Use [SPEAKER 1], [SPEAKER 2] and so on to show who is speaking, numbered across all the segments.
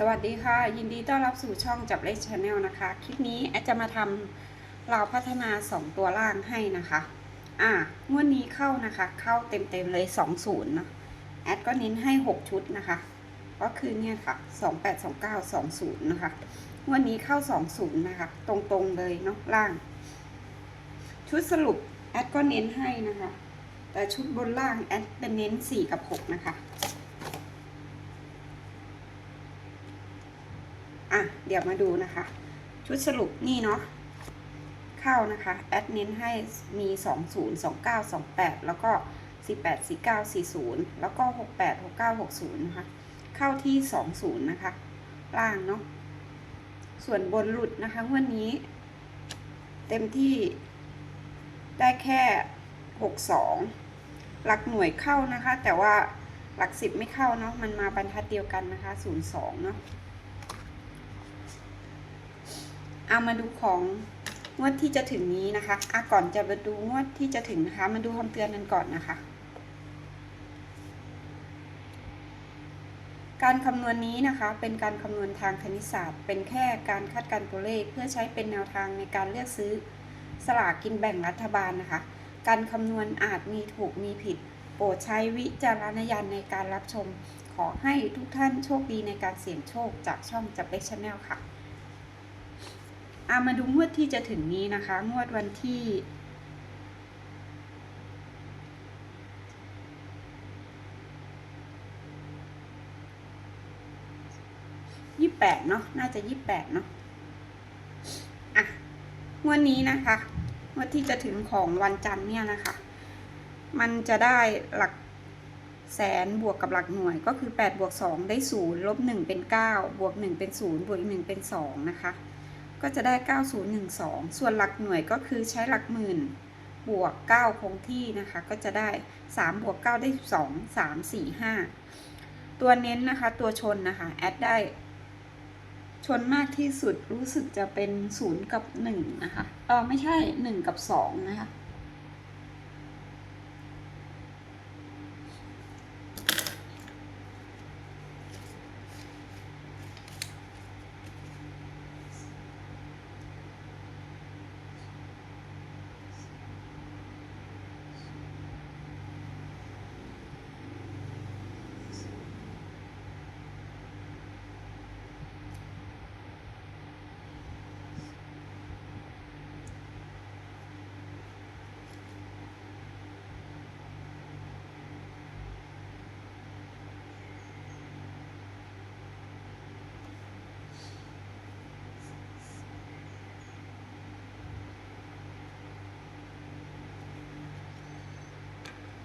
[SPEAKER 1] สวัสดีค่ะ ยินดีต้อนรับสู่ช่องจับเลขชาแนลนะคะ คลิปนี้แอดจะมาทำเราพัฒนา 2 ตัวล่างให้นะคะ อ่างวดนี้เข้านะคะ เข้าเต็มๆเลย 20เนะแอดก็เน้นให้ 6 ชุดนะคะ ก็คือเนี่ยค่ะ 282920 นะคะงวดนี้เข้า 20 นะคะ ตรงๆเลยเนาะล่าง ชุดสรุปแอดก็เน้นให้นะคะ แต่ชุดบนล่างแอดเป็นเน้น 4 กับ 6 นะคะ อะ เดี๋ยวมาดูนะคะ ชุดสรุปนี่เนาะเข้านะคะ แอดเน้นให้มี 20 29 28 แล้วก็48 49 40 แล้วก็ 68 69 60 นะคะ เข้าที่ 20 นะคะ ล่างเนาะส่วนบนหลุดนะคะวันนี้ เต็มที่ได้แค่ 62 หลักหน่วยเข้านะคะ แต่ว่าหลัก10ไม่เข้าเนาะมันมาบรรทัดเดียวกันนะคะ 02 เนาะ เอามาดูของงวดที่จะถึงนี้นะคะอะก่อนจะมาดูงวดที่จะถึงนะคะ มาดูคำเตือนกันก่อนนะคะ การคำนวณนี้นะคะ เป็นการคำนวณทางคณิตศาสตร์ เป็นแค่การคาดการณ์ตัวเลข เพื่อใช้เป็นแนวทางในการเลือกซื้อสลากกินแบ่งรัฐบาลนะคะ การคำนวณอาจมีถูกมีผิด โปรดใช้วิจารณญาณในการรับชม ขอให้ทุกท่านโชคดีในการเสี่ยงโชคจากช่องจับเล็กชาแนลค่ะ อามาดูงวดที่จะถึงนี้นะคะ งวดวันที่ ยี่แปดเนาะ น่าจะยี่แปดเนาะ อะ งวดนี้นะคะ งวดที่จะถึงของวันจันทร์เนี่ยนะคะ มันจะได้หลักแสนบวกกับหลักหน่วยก็คือ8บวก2ได้ 0 ลบ 1 เป็น 9 บวก 1 เป็น 0 บวกอีก1เป็น 2 นะคะ ก็จะได้ 9012 ส่วนหลักหน่วยก็คือใช้หลักหมื่นบวก 9 คงที่นะคะ ก็จะได้ 3 บวก 9 ได้2 3 4 5 ตัวเน้นนะคะ ตัวชนนะคะ แอดได้ ชนมากที่สุดรู้สึกจะเป็น 0 กับ 1 นะคะเออไม่ใช่ 1 กับ 2 นะคะ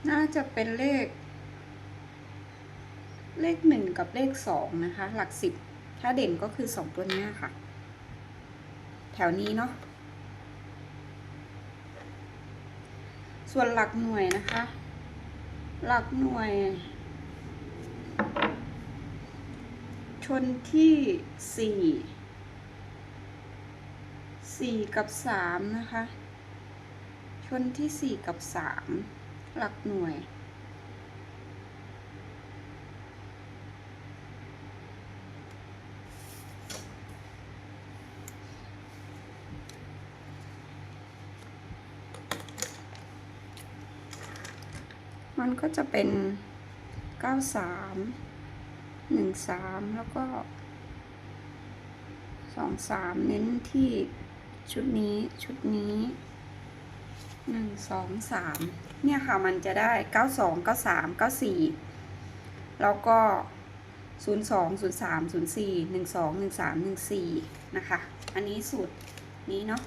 [SPEAKER 1] น่าจะเป็นเลข เลขหนึ่งกับเลขสองนะคะ หลักสิบ ถ้าเด่นก็คือสองตัวนี้ค่ะ แถวนี้เนาะ ส่วนหลักหน่วยนะคะ หลักหน่วย ชนที่สี่สี่กับสามนะคะ ชนที่สี่กับสาม หลักหน่วย มันก็จะเป็น 93 13 แล้วก็ 23 เน้นที่ชุดนี้ชุดนี้หนึ่งสองสาม เนี่ยค่ะมันจะได้เก้าสองเก้าสามเก้าสี่แล้วก็ศูนย์สองศูนย์สามศูนย์สี่หนึ่งสองหนึ่งสามหนึ่งสี่นะคะ อันนี้สูตรนี้เนาะ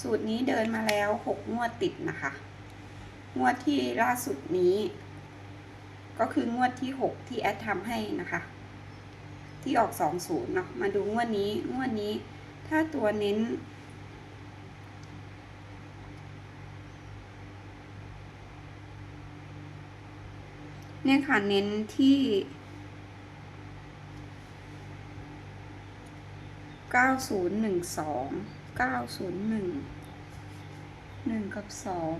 [SPEAKER 1] สูตรนี้เดินมาแล้วหกงวดติดนะคะ งวดที่ล่าสุดนี้ ก็คืองวดที่หกที่แอดทำให้นะคะ ที่ออกสองศูนย์เนาะมาดูงวดนี้งวดนี้ถ้าตัวเน้น เนี่ยค่ะเน้นที่เก้าศูนย์หนึ่งสองเก้าศูนย์หนึ่งหนึ่งกับสอง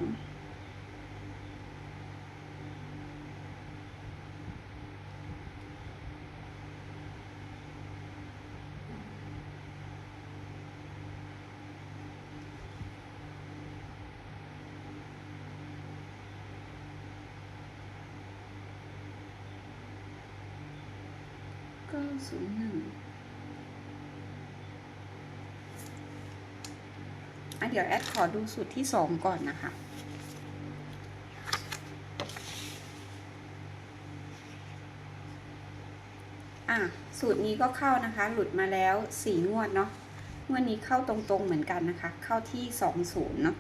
[SPEAKER 1] ศูนย์หนึ่งอะเดี๋ยวแอดขอดูสูตรที่สองก่อนนะคะอะสูตรนี้ก็เข้านะคะ หลุดมาแล้วสี่งวดเนาะงวดนี้เข้าตรงๆเหมือนกันนะคะ เข้าที่สองศูนย์เนาะ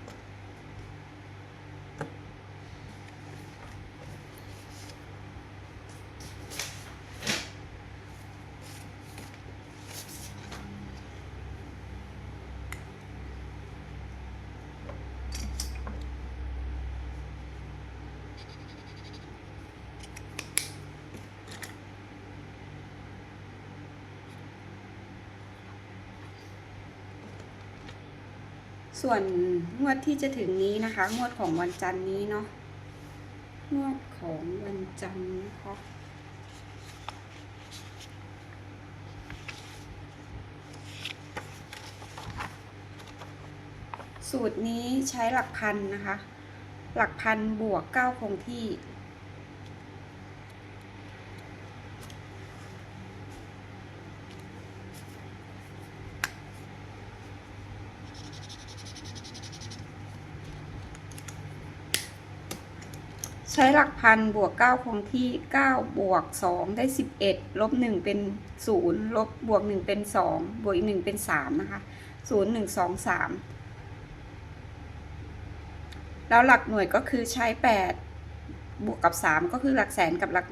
[SPEAKER 1] ส่วนงวดที่จะถึงนี้นะคะ งวดของวันจันนี้เนาะงวดของวันจันทร์นะคะสูตรนี้ใช้หลักพันนะคะ หลักพันบวกเก้าคงที่ ใช้หลักพันบวกเก้าคงที่เก้าบวกสองได้สิบเอ็ดลบหนึ่งเป็นศูนย์ลบบวกหนึ่งเป็นสองบวกอีกหนึ่งเป็นสามนะคะศูนย์หนึ่งสองสามแล้วหลักหน่วยก็คือใช้แปดบวกกับสามก็คือหลักแสนกับหลัก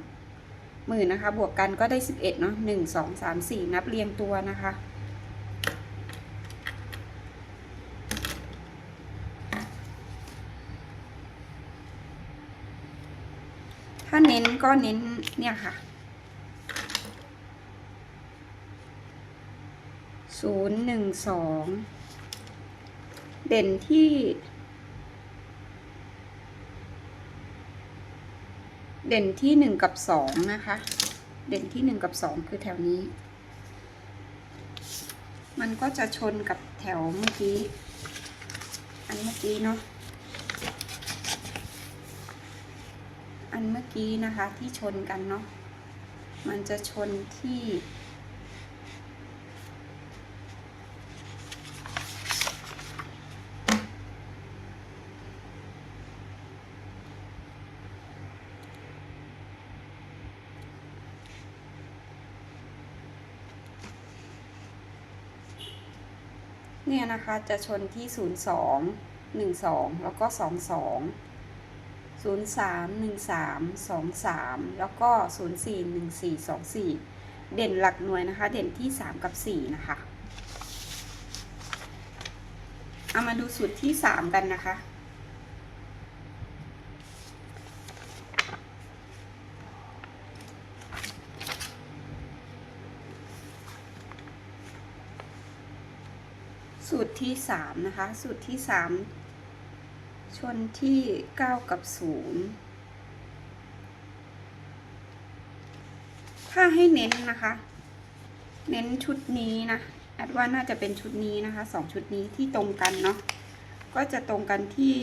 [SPEAKER 1] หมื่นนะคะ บวกกันก็ได้สิบเอ็ดเนาะหนึ่งสองสามสี่นับเรียงตัวนะคะ ถ้าเน้น ก็เน้นเนี่ยค่ะศูนย์หนึ่งสองเด่นที่ เด่นที่หนึ่งกับสองนะคะ เด่นที่หนึ่งกับสองคือแถวนี้ มันก็จะชนกับแถวเมื่อกี้ อันเมื่อกี้เนาะ อั นเมื่อกี้นะคะที่ชนกันเนาะ มันจะชนที่ เนี่ยนะคะจะชนที่ 02 12 แล้วก็ 22 03 13 23 แล้วก็ 04 14 24 เด่นหลักหน่วยนะคะ เด่นที่ 3 กับ 4 นะคะ เอามาดูสูตรที่ 3 กันนะคะสูตรที่ 3 นะคะ สูตรที่ 3 นที่ 9 กับ 0 ถ้าให้เน้นนะคะ เน้นชุดนี้นะแอดว่าน่าจะเป็นชุดนี้นะคะสองชุดนี้ที่ตรงกันเนาะ ก็จะตรงกันที่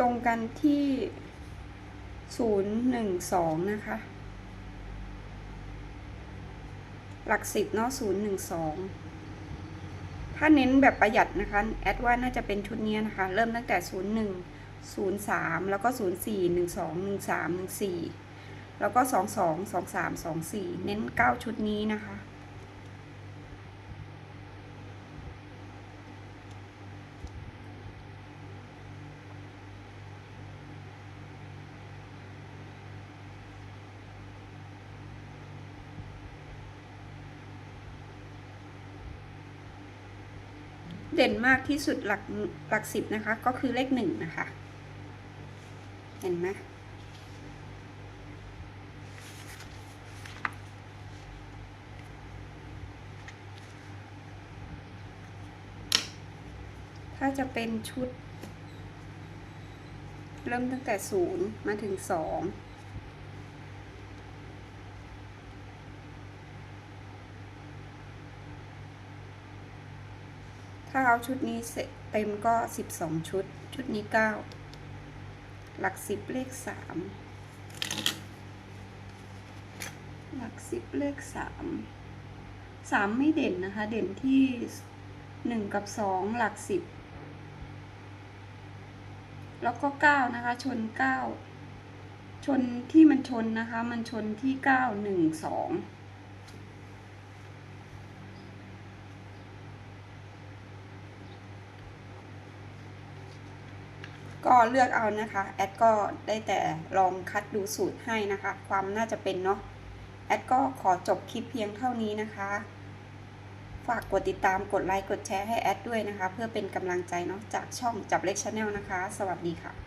[SPEAKER 1] ตรงกันที่ศูนย์หนึ่งสองนะคะ หลักสิบเนาะศูนย์หนึ่งสองถ้าเน้นแบบประหยัดนะคะ แอดว่าน่าจะเป็นชุดนี้นะคะ เริ่มตั้งแต่ศูนย์หนึ่งศูนย์สามแล้วก็ศูนย์สี่หนึ่งสองหนึ่งสามหนึ่งสี่แล้วก็สองสองสองสามสองสี่เน้นเก้าชุดนี้นะคะ เด่นมากที่สุดหลักหลักสิบนะคะ ก็คือเลขหนึ่งนะคะ เห็นไหมถ้าจะเป็นชุด เริ่มตั้งแต่ศูนย์มาถึงสอง ถ้าเอาชุดนี้เต็มก็ 12 ชุด ชุดนี้ 9 หลักสิบเลข 3 หลักสิบเลข 3 3 ไม่เด่นนะคะ เด่นที่ 1 กับ 2 หลัก 10 แล้วก็ 9 นะคะ ชน 9 ชนที่มันชนนะคะ มันชนที่ 9 1 2 ก็เลือกเอานะคะ แอดก็ได้แต่ลองคัดดูสูตรให้นะคะ ความน่าจะเป็นเนาะ แอดก็ขอจบคลิปเพียงเท่านี้นะคะ ฝากกดติดตาม กดไลค์ กดแชร์ให้แอดด้วยนะคะ เพื่อเป็นกำลังใจเนาะจากช่องจับเล็กชาแนลนะคะ สวัสดีค่ะ